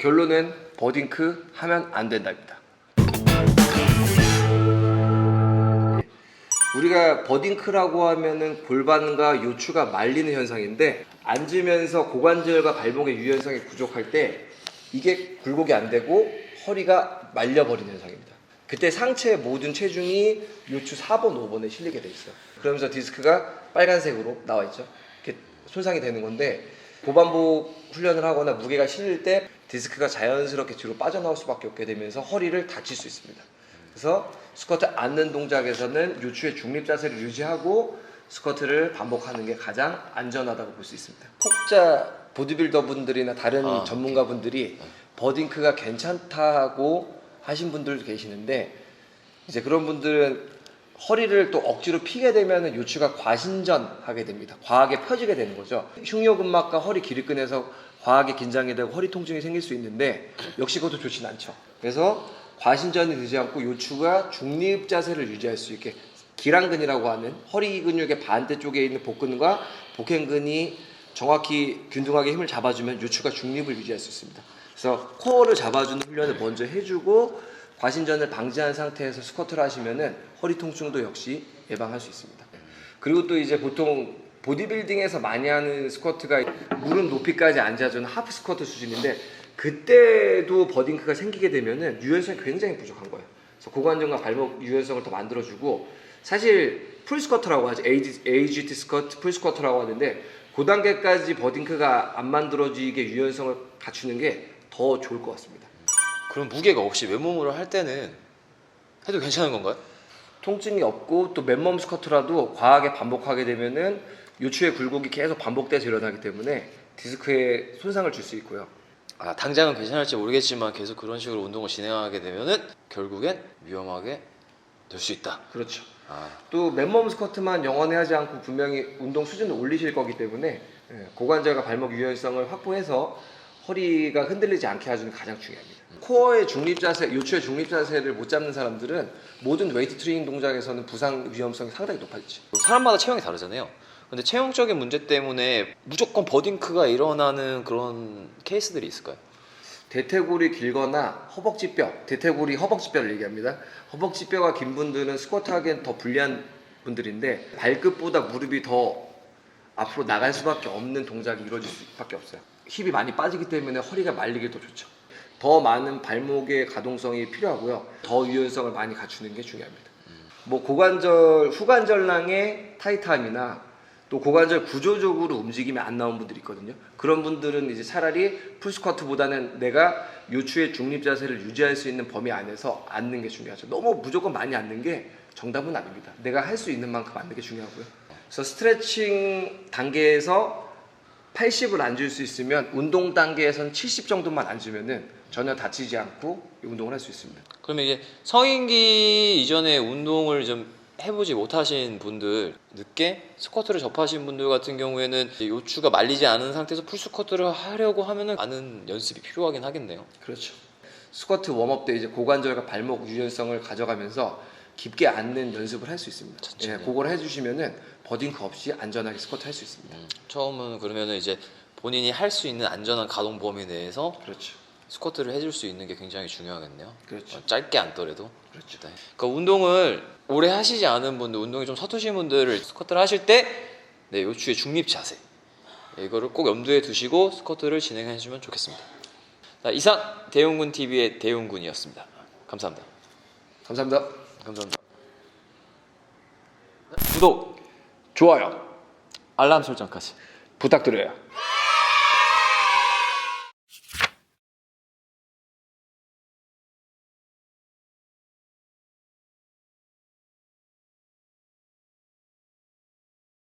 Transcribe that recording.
결론은 버딩크 하면 안 된답니다. 우리가 버딩크라고 하면은 골반과 요추가 말리는 현상인데 앉으면서 고관절과 발목의 유연성이 부족할 때 이게 굴곡이 안 되고 허리가 말려버리는 현상입니다. 그때 상체의 모든 체중이 요추 4번, 5번에 실리게 돼 있어요. 그러면서 디스크가 빨간색으로 나와 있죠. 이렇게 손상이 되는 건데 고반복 훈련을 하거나 무게가 실릴 때 디스크가 자연스럽게 뒤로 빠져나올 수밖에 없게 되면서 허리를 다칠 수 있습니다. 그래서 스쿼트 앉는 동작에서는 요추의 중립 자세를 유지하고 스쿼트를 반복하는 게 가장 안전하다고 볼 수 있습니다. 폭자 보디빌더 분들이나 다른 아, 전문가 분들이 버딩크가 괜찮다고 하신 분들도 계시는데 이제 그런 분들은 허리를 또 억지로 피게 되면 요추가 과신전하게 됩니다. 과하게 펴지게 되는 거죠. 흉요근막과 허리 기립근에서 과하게 긴장이 되고 허리 통증이 생길 수 있는데 역시 그것도 좋진 않죠. 그래서 과신전이 되지 않고 요추가 중립 자세를 유지할 수 있게 기랑근이라고 하는 허리 근육의 반대쪽에 있는 복근과 복행근이 정확히 균등하게 힘을 잡아주면 요추가 중립을 유지할 수 있습니다. 그래서 코어를 잡아주는 훈련을 먼저 해주고 과신전을 방지한 상태에서 스쿼트를 하시면은 허리 통증도 역시 예방할 수 있습니다. 그리고 또 이제 보통 보디빌딩에서 많이 하는 스쿼트가 무릎 높이까지 앉아주는 하프 스쿼트 수준인데 그때도 버딩크가 생기게 되면은 유연성이 굉장히 부족한 거예요. 그래서 고관절과 발목 유연성을 더 만들어주고 사실 풀 스쿼트라고 하죠. AG, AGT 스쿼트, 풀 스쿼트라고 하는데 그 단계까지 버딩크가 안 만들어지게 유연성을 갖추는 게 더 좋을 것 같습니다. 그럼 무게가 없이 맨몸으로 할 때는 해도 괜찮은 건가요? 통증이 없고 또 맨몸 스쿼트라도 과하게 반복하게 되면은 요추의 굴곡이 계속 반복돼서 일어나기 때문에 디스크에 손상을 줄 수 있고요. 아 당장은 괜찮을지 모르겠지만 계속 그런 식으로 운동을 진행하게 되면은 결국엔 위험하게 될 수 있다. 그렇죠. 아 또 맨몸 스쿼트만 영원히 하지 않고 분명히 운동 수준을 올리실 거기 때문에 예, 고관절과 발목 유연성을 확보해서 허리가 흔들리지 않게 해주는 게 가장 중요합니다. 코어의 중립 자세, 요추의 중립 자세를 못 잡는 사람들은 모든 웨이트 트레이닝 동작에서는 부상 위험성이 상당히 높아지죠. 사람마다 체형이 다르잖아요. 근데 체형적인 문제 때문에 무조건 버딩크가 일어나는 그런 케이스들이 있을까요? 대퇴골이 길거나 허벅지뼈, 대퇴골이 허벅지뼈를 얘기합니다. 허벅지뼈가 긴 분들은 스쿼트 하기엔 더 불리한 분들인데 발끝보다 무릎이 더 앞으로 나갈 수밖에 없는 동작이 이루어질 수밖에 없어요. 힙이 많이 빠지기 때문에 허리가 말리기 더 좋죠. 더 많은 발목의 가동성이 필요하고요. 더 유연성을 많이 갖추는 게 중요합니다. 뭐 고관절, 후관절낭의 타이트함이나 또 고관절 구조적으로 움직임이 안 나온 분들이 있거든요. 그런 분들은 이제 차라리 풀스쿼트보다는 내가 요추의 중립 자세를 유지할 수 있는 범위 안에서 앉는 게 중요하죠. 너무 무조건 많이 앉는 게 정답은 아닙니다. 내가 할 수 있는 만큼 앉는 게 중요하고요. 그래서 스트레칭 단계에서 80을 앉을 수 있으면 운동 단계에서는 70 정도만 앉으면은 전혀 다치지 않고 이 운동을 할 수 있습니다. 그러면 이제 성인기 이전에 운동을 좀 해보지 못하신 분들 늦게 스쿼트를 접하신 분들 같은 경우에는 요추가 말리지 않은 상태에서 풀 스쿼트를 하려고 하면은 많은 연습이 필요하긴 하겠네요. 그렇죠. 스쿼트 웜업 때 이제 고관절과 발목 유연성을 가져가면서 깊게 앉는 연습을 할 수 있습니다. 천천히. 예, 그걸 해주시면은 버딩크 없이 안전하게 스쿼트 할 수 있습니다. 음, 처음은 그러면은 이제 본인이 할 수 있는 안전한 가동 범위 내에서 그렇죠. 스쿼트를 해줄 수 있는 게 굉장히 중요하겠네요. 그렇죠. 어, 짧게 앉더라도. 그렇죠. 네. 그러니까 운동을 오래 하시지 않은 분들, 운동이 좀 서투신 분들을 스쿼트를 하실 때, 네, 요추의 중립 자세. 네, 이거를 꼭 염두에 두시고 스쿼트를 진행해 주면 좋겠습니다. 자, 이상 대용군 TV의 대용군이었습니다. 감사합니다. 감사합니다. 감사합니다. 구독, 좋아요 알람 설정까지. 부탁드려요.